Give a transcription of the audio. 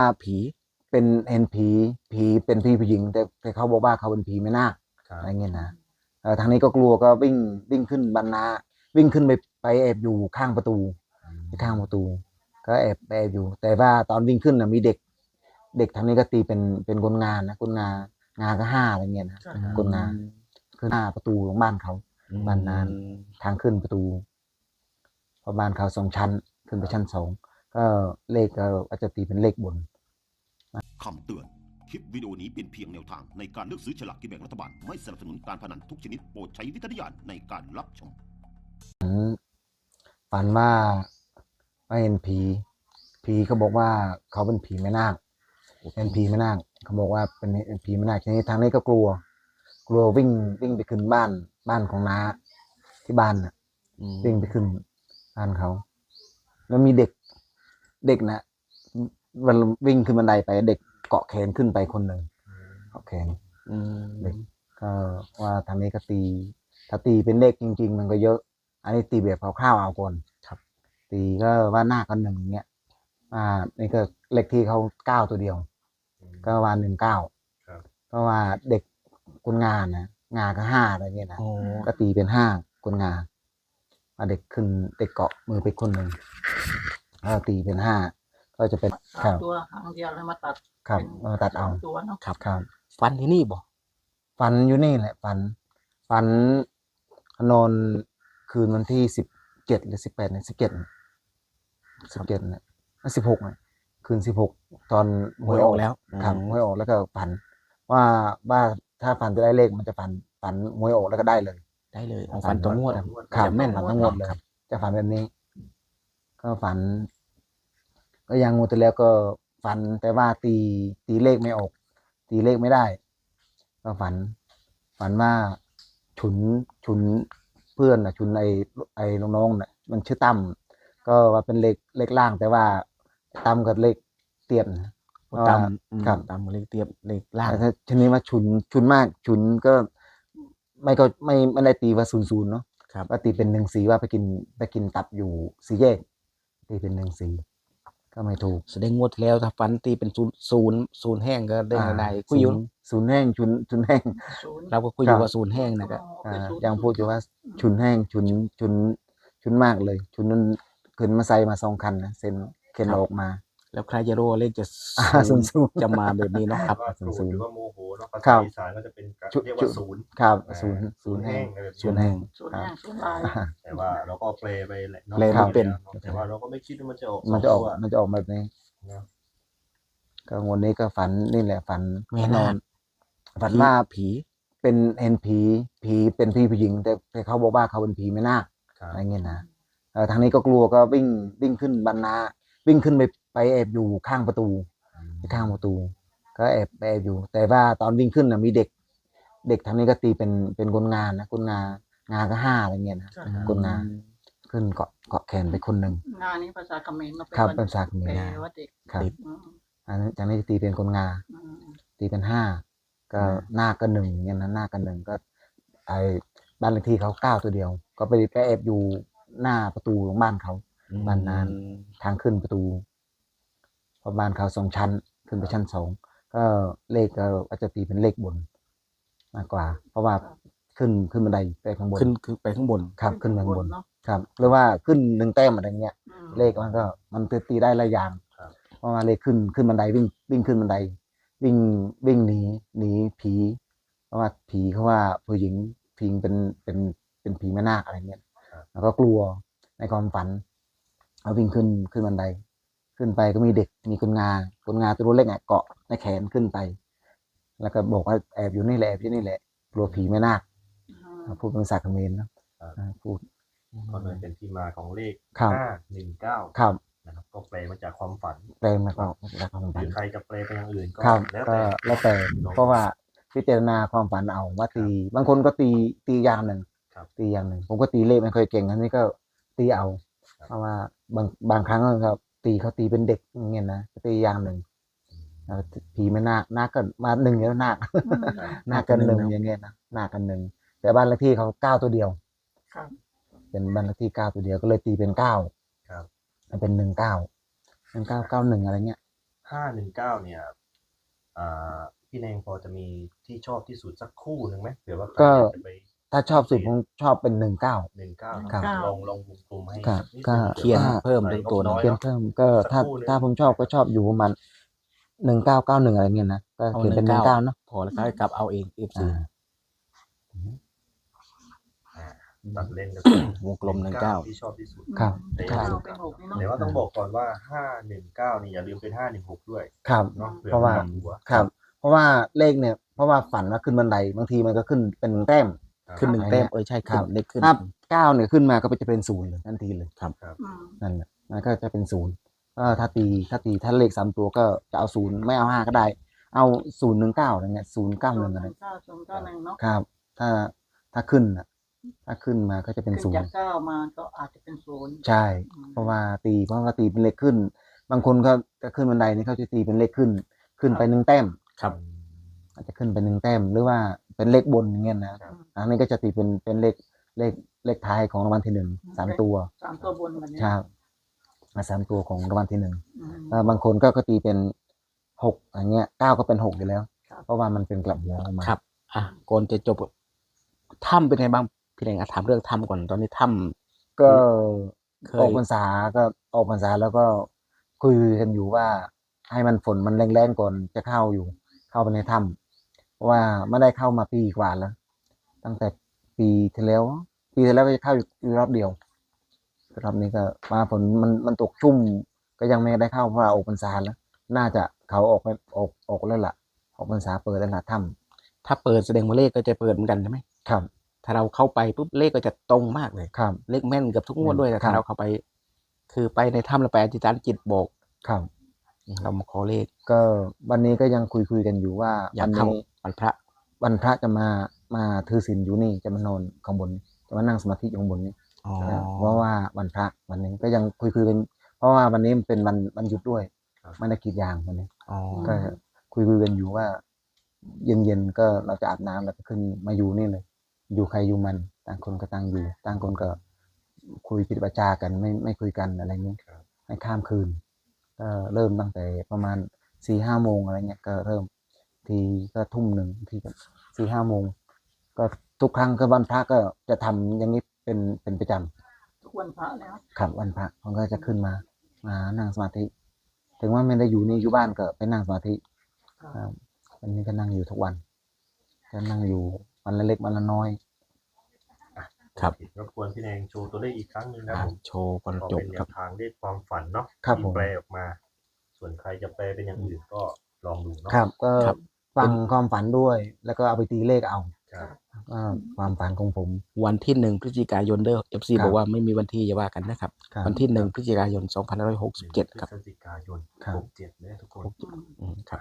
ว่าผีเป็นเห็นผีผีเป็นผีผู้หญิง แต่แต่เขาบอกว่าเขาเป็นผีไม่นาคครับอะไรเงี้ยนะเออทางนี้ก็กลัวก็วิ่งวิ่งขึ้นบรรณาวิ่งขึ้นไปไปแอบอยู่ข้างประตูไปข้างประตู ก็แอบไปแอบอยู่ แต่ว่าตอนวิ่งขึ้นนะมีเด็ก เด็กทางนี้ก็ตีเป็นเป็นคนงานนะคนงานงานก็ห้าอะไรเงี้ยนะคนงานขึ้นหน้าประตูของบ้านเขาบ้านนั้นทางขึ้นประตูเพราะบ้านเขาสองชั้น ขึ้นไปชั้นสองก็เลขก็อาจจะตีเป็นเลขบน คำเตือน คลิปวิดีโอนี้เป็นเพียงแนวทางในการเลือกซื้อฉลากกินแบ่งรัฐบาล ไม่สนับสนุนการพนันทุกชนิดโปรดใช้วิจารณญาณในการรับชม ฝันว่าว่าเห็นผี ผีเขาบอกว่าเขาเป็นผีแม่นาคเป็นผีแม่นาคเขาบอกว่าเป็นผีแม่นาคทีนี้ทางนี้ก็กลัว กลัววิ่งวิ่งไปขึ้นบ้านบ้านของน้าที่บ้านน่ะวิ่งไปขึ้นบ้านเขา แล้วมีเด็กเด็กนะ วันวิ่งขึ้นบันไดไปเด็กเกาะแขนขึ้นไปคนหนึ่งเกาะแขนอืมเด็กก็ว่าทางนี้ก็ตีถ้าตีเป็นเลขจริง ๆ มันก็เยอะ อันนี้ตีแบบคร่าวๆเอาก่อนครับ ตีก็ว่าหน้าก็หนึ่งเนี้ยอ่านี่ก็เลขที่เขาเก้าตัวเดียว ก็ว่าหนึ่งเก้าครับก็ว่าเด็กคนงานนะงาก็ห้าอะไรเงี้ยนะโอ้ก็ตีเป็นห้าคนงาว่าเด็กขึ้นเด็กเกาะมือไปคนหนึ่งก็ตีเป็นห้า ก็จะเป็นคสารัมบตัวครั้งเดียวแล้วมาตัดครับป็นมาตัดเอา สมตัวเนาะครับครับ ฟันที่นี่บ่ฝันอยู่นี่แหละฝันฝันนอนคืนวันที่สิบเจ็ดหรือสิบแปดเนี่ยสิบเจ็ดสิบเจ็ดเนี่ยสิบหกเนี่ยคืนสิบหกตอนหวยออกแล้วครับอืมหวยออกแล้วก็ฝัน ว่าว่าถ้าฝันจะได้เลขมันจะฝันฝันหวยออกแล้วก็ได้เลย ได้เลยเอาฟันตัวงวดอะครับจะแม่นฝันทั้งหมดเลย จะฝันแบบนี้ ก็ฝัน ก็ยังงูแต่แล้วก็ฝันแต่ว่าตีตีเลขไม่ออก ตีเลขไม่ได้ ก็ฝัน ฝันว่าฉุนฉุนเพื่อนน่ะฉุนไอ้ไอ้น้องๆน่ะมันชื่อตั้มก็ว่าเป็นเลขเลขล่าง แต่ว่าตั้มกับเลขเตียนนะตามครับตามเลขเตียบเลขล่างแต่ถ้าชนิดว่าฉุนฉุนมากฉุนก็ไม่ก็ไม่ไม่ได้ตีว่าศูนย์ศูนย์เนาะครับก็ตีเป็นหนึ่งสีว่าไปกินไปกินตับอยู่สี่แยกตีเป็นหนึ่งสี ก็ไม่ถูกแสดงงวดที่แล้วถ้าฟันตีเป็นศูนย์ศูนย์ศูนย์แห้งก็ได้อ่าได้คุยอยู่ศูนศูนย์แห้งฉุนฉุนแห้ง ศูนย์เราก็คุยอยู่ครับ ว่าศูนย์แห้งนะครับอ่ายังพูดอยู่ว่าฉุนแห้งฉุนฉุนฉุนมากเลยฉุนนั้นขึ้นมาใส่มาสองคันนะเซ็นเข็นออกมา แล้วใครจะรู้ว่าเลขจะอ่าศูนย์ศูนย์จะมาแบบนี้เนาะครับว่าศูนย์ศูนย์หรือว่าโมโหเนาะภาครัษาบอีสานก็จะเป็นการชุเรียกชุว่าศูนย์ครับอ่าศูนย์ศูนย์แห้งอะไรแบบศูนย์แห้งศูนย์แห้งศูนย์ลายแต่ว่าเราก็เปลไปแหละเนาะแปลไม่เป็น แต่ว่าเราก็ไม่คิดว่ามันจะออกมันจะออกสงตัวมันจะออกแบบนี้นะก็งวดนี้ก็ฝันนี่แหละฝันแม่นาคฝันว่าผีเป็นเห็นผีผีเป็นผีผู้หญิง แต่แต่เขาบอกว่าเขาเป็นผีไม่นาคครับอะไรเงี้ยนะเออทางนี้ก็กลัวก็วิ่งวิ่งขึ้นบรรณาวิ่งขึ้นไป ไปแอบอยู่ข้างประตูไปข้างประตู ก็แอบไปแอบอยู่ แต่ว่าตอนวิ่งขึ้นนะมีเด็ก เด็กทางนี้ก็ตีเป็นเป็นคนงานนะคนงานงานก็ห้าอะไรเงี้ยนะครับคนงานขึ้นเกาะเกาะแขนไปคนหนึ่งงานนี้ภาษาเขมรเนาะครับวัเป็นภาษาเขมรแปลว่าเด็กครับอืมอันนี้ทางนี้ตีเป็นคนงานอืมตีเป็นห้าก็หน้าก็หนึ่งอย่างเงี้ยนะหน้าก็หนึ่งก็ ไอ้บ้านเลขที่เขาเก้าตัวเดียว ก็ไปไปแอบอยู่หน้าประตูของบ้านเขาบ้านนั้นทางขึ้นประตู เพราะบ้านเขาสองชั้นขึ้นไปชั้นสองก็เลขก็อาจจะตีเป็นเลขบน มากกว่า เพราะว่าขึ้นขึ้นบันไดไปข้างบนขึ้นคือไปข้างบนครับขึ้นไปข้างบนเนาะครับหรือว่าขึ้นหนึ่งแต้มอะไรเงี้ยอืมเลขมันก็มันตีได้หลายอย่างครับเพราะว่าเลขขึ้นขึ้นบันไดวิ่งวิ่งขึ้นบันได วิ่งวิ่งหนีหนีผี เพราะว่าผีเขาว่าผู้หญิงผีเป็นเป็นเป็นผีแม่นาคอะไรเงี้ยครับแล้วก็กลัวในความฝันเอาวิ่งขึ้นขึ้นบันได ขึ้นไปก็มีเด็กมีคนงาคนงาตัวเล็กอะเกาะในแขนขึ้นไป แล้วก็บอกว่าแอบอยู่นี่แหละแอบอยู่นี่แหละกลัวผีแม่นาคอืมพูดเป็นภาษาเขมรเนอะอ่าพูดก็เลยเป็นที่มาของเลขครับห้าหนึ่งเก้าครับนะครับก็แปลมาจากความฝันแปลมาก็แล้วความหฝัรืนอใครจะแปลไปอย่างอื่นก็ครับแล้วก็แต่แล้วแต่เพราะว่าพิจารณาความฝันเอาว่าตี บางคนก็ตีตีอย่างหนึ่งครับตีอย่างหนึ่งผมก็ตีเลขไม่ค่อยเก่งอันนี้ก็ตีเอาครับเพราะว่าบางบางครั้งก็ ตีเขาตีเป็นเด็กอย่างเงี้ยนะก็ตีอย่างหนึ่งแล้วผีไม่นาคนาคก็มาหนึ่งแล้วนาคนาคกันหนึ่งอย่างเงี้ยนะนาคกันหนึ่งแต่บ้านเลขที่เขาเก้าตัวเดียวครับเป็นบ้านเลขที่เก้าตัวเดียวก็เลยตีเป็นเก้าครับเป็นหนึ่งเก้าหนึ่งเก้าเก้าหนึ่งอะไรเงี้ยห้าหนึ่งเก้าเนี่ยอ่าพี่แนงพอจะมีที่ชอบที่สุดสักคู่หนึ่งไหมเผื่อว่าใครก็อยากจะไป ถ้าชอบสุดผมชอบเป็นหนึ่งเก้า หนึ่งเก้าครับ ลองลองวงกลมให้ครับสันิดก็นึงเขียนผื่อเพิ่มใครเป็นตัวหนึ่งงบเพียงน้อยเพิ่มก็สักถ้าครู่หนึ่งถ้าผมชอบก็ชอบอยู่ประมาณหนึ่งเก้าเก้าหนึ่งอะไรเงี้ยนะก็เอาเขียนเป็นหนึ่ง19เก้าเนาะพอแล้วก็ให้กลับเอาเองเอฟซีอ่าตัดเล่นก็วงกลมหนึ่งเก้าที่ชอบที่สุด ครับ แต่ครับเราเป็นหกนี่เนาะแต่ว่าต้องบอกก่อนว่าห้าหนึ่งเก้านี่อย่าลืมเป็นห้าหนึ่งหกด้วยครับ เนาะผื่อเพราะว่ากลับหัวครับ เพราะว่าเลขเนี่ย เพราะว่าฝันว่าขึ้นบันไดบางทีมันก็ขึ้นเป็นหนึ่งแต้ม ขึ้นหนึ่งแต้มเออใช่ครัขึ้บนเล็กขึ้นถ้าเก้าเนี่ยขึ้นมาก็จะเป็นศูนย์เลยทันทีเลยอืมนั่นแหละมันก็จะเป็นศูนย์ก็ถ้าตีถ้าตีถ้าเลขสามตัวก็จะเอาศูนย์ไม่เอาห้าก็ได้ เอาศูนย์หนึ่งเก้าอะไรเงี้ยศูนย์เก้าหศูนึ่นงย์อะไรเก้าศูนย์เก้าหนึ่งเนาะครับ ถ้าถ้าขึ้นน่ะถ้าขึ้นมาก็จะเป็นขึ้นศูนจากย์เก้ามาก็อาจจะเป็นศูนย์ใช่ เพราะว่าตีเพราะว่าตีเป็นเลขขึ้น บางคนก็จะขึ้นบันไดนี่เขาจะตีเป็นเลขขึ้น ขึ้นไปหนึ่งแต้มครับ อาจจะขึ้นไปหนึ่งแต้มหรือว่า เป็นเลขบนอย่างเงี้ยนะอันนี้ก็จะตีเป็นเป็นเลขเลขเลขท้ายของรางวัลที่หนึ่งสามตัวสามตัวบนแบบนี้ครับมาสามตัวของรางวัลที่หนึ่งอืมเอ่อบางคนก็ก็ตีเป็นหกอย่างเงี้ยเก้าก็เป็นหกอยู่แล้วครับเพราะว่ามันเป็นกลับหัวออกมาครับ อะก่อนจะจบถ้ำเป็นไงบ้างพี่แดงอะถามเรื่องถ้ำก่อนตอนนี้ถ้ก็เคยออกพรรษาก็ออกพรรษาแล้วก็คุยกันอยู่ว่าให้มันฝนมันแรงๆก่อนจะเข้าอยู่ เข้าไปในถ้ำ เพราะว่าไม่ได้เข้ามาปีกว่าแล้ว ตั้งแต่ปีที่แล้ว ปีที่แล้วก็จะเข้าอยู่รอบเดียวรอบนี้ก็มาฝนมันมันตกชุ่มก็ยังไม่ได้เข้าเพราะว่าออกพรรษาแล้ว น่าจะเขาออกไปออกออกแล้วล่ะ ออกพรรษาเปิดแล้วล่ะถ้ำถ้าเปิดแสดงว่าเลขก็จะเปิดเหมือนกันใช่ไหมำครับ ถ้าเราเข้าไปปุ๊บเลขก็จะตรงมากเลยครับเลขแม่นเกับทุกงวดอืมด้วยแต่ครัถ้าบเราเข้าไป คือไปในถ้ำเราไปอธิษฐานจิตบอกครับเรามาขอเลขก็วันนี้ก็ยังคุยคุยกันอยู่ว่าอยาวักนเข้านี้ วันพระวันพระจะมามาถือศีลอยู่นี่จะมานอนข้างบนจะมานั่งสมาธิอยู่ข้างบนนี้อ๋อเพราะว่าวันพระวันนี้ก็ยังคุยคุยกันเพราะว่าวันนี้มันเป็นวันวันหยุดด้วยครับไม่ได้กรีดยางวันนี้อ๋อก็คุยคุยกันอยู่ว่า เย็นเย็นๆก็เราจะอาบน้ำแล้วก็ขึ้นมาอยู่นี่เลย อยู่ใครอยู่มันต่างคนก็ต่างอยู่ต่างคนก็คุยปิดประจากันไม่ไม่คุยกันอะไรเงี้ยครับให้ข้ามคืนก็เริ่มตั้งแต่ประมาณสี่ห้าโมงอะไรเงี้ยก็เริ่ม ทีก็ทุ่มหนึ่งทีก็สี่ห้าโมง ก็ทุกครั้งก็วันพระก็จะทำอย่างนี้เป็นเป็นประจทุกวันพระแล้วำครับวันพระผมก็จะขึ้นมามานั่งสมาธิ ถึงว่าไม่ได้อยู่นี่อยู่บ้านก็ไปนั่งสมาธิครับครับวันนี้ก็นั่งอยู่ทุกวันก็นั่งอยู่วันละเล็กวันละน้อย ครับรบกวนพี่แนงโชว์ตัวเลขอีกครั้งหนึ่งนะอะผมโชว์ก่อนก็จบเป็นแนครับวทางเลขความฝันเนาะครับที่ผมแปลออกมา ส่วนใครจะแปลเป็นอย่างอื่นก็ลองดูเนาะครับก็ครับ ฟังความฝันด้วย แล้วก็เอาไปตีเลขเอาครับว่าความฝันของผม วันที่หนึ่งพฤศจิกายนเด้อเอฟซีครับบอกว่าไม่มีวันที่อย่าว่ากันนะครับ ครับ วันที่หนึ่งพฤศจิกายนสองพันห้าร้อยหกสิบเจ็ดครับ พฤศจิกายนครับ หกเจ็ดเนี่ยทุกคน อืมอืมครับ